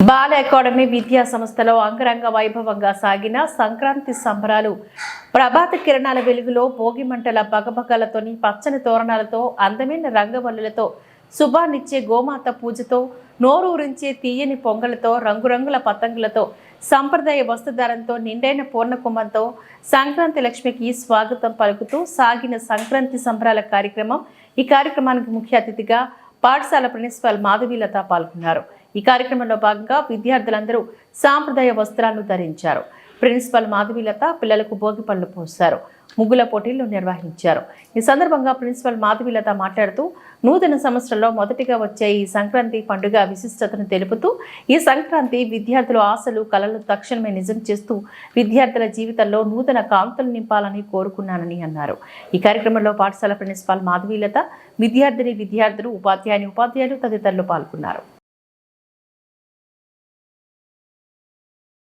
బాల academy విద్యా సంస్థలో అంగరంగ వైభవంగా సాగిన సంక్రాంతి సంబరాలు. ప్రభాత కిరణాల వెలుగులో భోగి మంటల బగబగలతోని పచ్చని తోరణాలతో అందమైన రంగవల్లులతో శుభాన్నిచ్చే గోమాత పూజతో నోరూరించే తీయని పొంగలతో రంగురంగుల పతంగులతో సంప్రదాయ వస్త్రధారంతో నిండైన పూర్ణకుంభంతో సంక్రాంతి లక్ష్మికి స్వాగతం పలుకుతూ సాగిన సంక్రాంతి సంబరాల కార్యక్రమం ఈ కార్యక్రమానికి ముఖ్య అతిథిగా పాఠశాల ప్రిన్సిపల్ మాధవీలత పాల్గొన్నారు. ఈ కార్యక్రమంలో భాగంగా విద్యార్థులందరూ సాంప్రదాయ వస్త్రాలను ధరించారు. ప్రిన్సిపల్ మాధవీలత పిల్లలకు భోగి పళ్ళు పోశారు. ముగ్గుల పోటీలు నిర్వహించారు. ఈ సందర్భంగా ప్రిన్సిపల్ మాధవీలత మాట్లాడుతూ నూతన సంవత్సరంలో మొదటిగా వచ్చే ఈ సంక్రాంతి పండుగ విశిష్టతను తెలుపుతూ ఈ సంక్రాంతి విద్యార్థుల ఆశలు కళలు తక్షణమే నిజం చేస్తూ విద్యార్థుల జీవితంలో నూతన కాంతులు నింపాలని కోరుకున్నానని అన్నారు. ఈ కార్యక్రమంలో పాఠశాల ప్రిన్సిపాల్ మాధవీలత విద్యార్థిని విద్యార్థులు ఉపాధ్యాయుని ఉపాధ్యాయులు తదితరులు పాల్గొన్నారు.